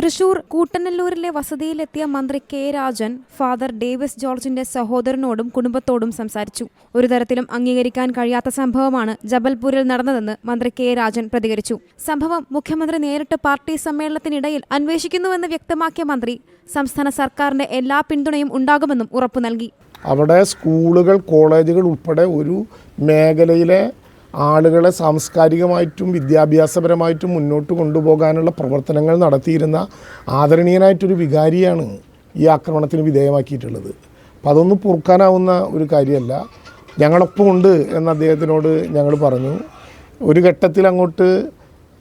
തൃശൂർ കൂട്ടനല്ലൂരിലെ വസതിയിലെത്തിയ മന്ത്രി K Rajan father Davis ജോർജിന്റെ സഹോദരനോടും കുടുംബത്തോടും സംസാരിച്ചു. ഒരു തരത്തിലും അംഗീകരിക്കാൻ കഴിയാത്ത സംഭവമാണ് ജബൽപൂരിൽ നടന്നതെന്ന് മന്ത്രി കെ രാജൻ പ്രതികരിച്ചു. സംഭവം മുഖ്യമന്ത്രി നേരിട്ട് പാർട്ടി സമ്മേളനത്തിനിടയിൽ അന്വേഷിക്കുന്നുവെന്ന് വ്യക്തമാക്കിയ മന്ത്രി സംസ്ഥാന സർക്കാരിന്റെ എല്ലാ പിന്തുണയും ഉണ്ടാകുമെന്നും ഉറപ്പു നൽകി. അവിടെ സ്കൂളുകൾ കോളേജുകൾ ഉൾപ്പെടെ ഒരു മേഖലയിലെ ആളുകളെ സാംസ്കാരികമായിട്ടും വിദ്യാഭ്യാസപരമായിട്ടും മുന്നോട്ട് കൊണ്ടുപോകാനുള്ള പ്രവർത്തനങ്ങൾ നടത്തിയിരുന്ന ആദരണീയനായിട്ടൊരു വികാരിയാണ് ഈ ആക്രമണത്തിന് വിധേയമാക്കിയിട്ടുള്ളത്. അപ്പം അതൊന്നും പൊറുക്കാനാവുന്ന ഒരു കാര്യമല്ല. ഞങ്ങളൊപ്പം ഉണ്ട് എന്ന് അദ്ദേഹത്തിനോട് ഞങ്ങൾ പറഞ്ഞു. ഒരു ഘട്ടത്തിൽ അങ്ങോട്ട്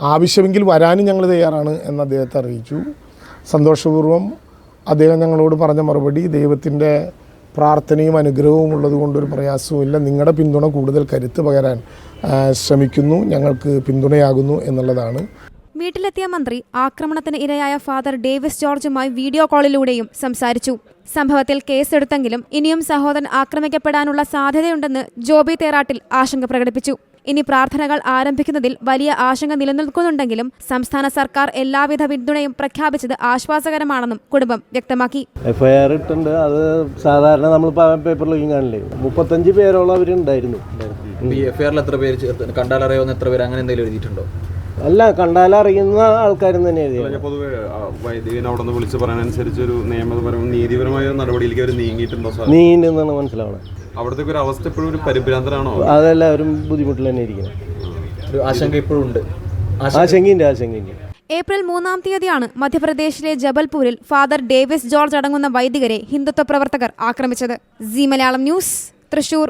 ആവശ്യമെങ്കിൽ വരാനും ഞങ്ങൾ തയ്യാറാണ് എന്ന് അദ്ദേഹത്തെ അറിയിച്ചു. സന്തോഷപൂർവം അദ്ദേഹം ഞങ്ങളോട് പറഞ്ഞ മറുപടി ദൈവത്തിന്റെ പ്രാർത്ഥനയും അനുഗ്രഹവും ഉള്ളതുകൊണ്ട് ഒരു പ്രയാസവുമില്ല. നിങ്ങളുടെ പിന്തുണ കൂടുതൽ കരുത്ത് പകരാൻ ശ്രമിക്കുന്നു. ഞങ്ങൾക്ക് പിന്തുണയാകുന്നു എന്നുള്ളതാണ്. വീട്ടിലെത്തിയ മന്ത്രി ആക്രമണത്തിന് ഇരയായ ഫാദർ ഡേവിസ് ജോർജുമായി വീഡിയോ കോളിലൂടെയും സംസാരിച്ചു. സംഭവത്തിൽ കേസെടുത്തെങ്കിലും ഇനിയും സഹോദരൻ ആക്രമിക്കപ്പെടാനുള്ള സാധ്യതയുണ്ടെന്ന് ജോബി തേറാട്ടിൽ ആശങ്ക പ്രകടിപ്പിച്ചു. ഇനി പ്രാർത്ഥനകൾ ആരംഭിക്കുന്നതിൽ വലിയ ആശങ്ക നിലനിൽക്കുന്നുണ്ടെങ്കിലും സംസ്ഥാന സർക്കാർ എല്ലാവിധ പിന്തുണയും പ്രഖ്യാപിച്ചത് ആശ്വാസകരമാണെന്നും കുടുംബം വ്യക്തമാക്കി. എഫ്ഐആർ ഇട്ടുണ്ട്. അത് സാധാരണ നമ്മൾ പേപ്പറിലേക്കും കാണില്ലേ? മുപ്പത്തഞ്ച് പേരോളം അവരുണ്ടായിരുന്നു എഫ്ഐആറിൽ എഫ് ഐആറിൽ എത്ര പേര് കണ്ടാലറിയാവുന്ന എത്ര പേര് അങ്ങനെ എന്തെങ്കിലും എഴുതിയിട്ടുണ്ടോ? അല്ല കണ്ടാലറിയുന്ന ആൾക്കാരും തന്നെ പൊതുവെ വിളിച്ചു വൈദികൻ അവിടെ നിന്ന് വിളിച്ച് പറയാനനുസരിച്ച് ഒരു നിയമപരവും നീതിപരമായ നടപടിയിലേക്ക് അവർ നീങ്ങിയിട്ടുണ്ടോ സാർ? നീണ്ടെന്നാണ് മനസ്സിലാവണം. അവിടത്തെ ഒരു അവസ്ഥ ഇപ്പോഴും ഒരു പരിഭ്രാന്തരാണോ അതെല്ലാവരും ബുദ്ധിമുട്ടിൽ തന്നെ ഇരിക്കുന്നത് ഒരു ആശങ്ക ഇപ്പോഴും ഉണ്ട്. ആശങ്കയുണ്ട് ആശങ്കയുണ്ട്. ഏപ്രിൽ മൂന്നാം തീയതിയാണ് മധ്യപ്രദേശിലെ ജബൽപൂരിൽ ഫാദർ ഡേവിസ് ജോർജ് അടങ്ങുന്ന വൈദികരെ ഹിന്ദുത്വ പ്രവർത്തകർ ആക്രമിച്ചത്. C Malayalam news Thrissur.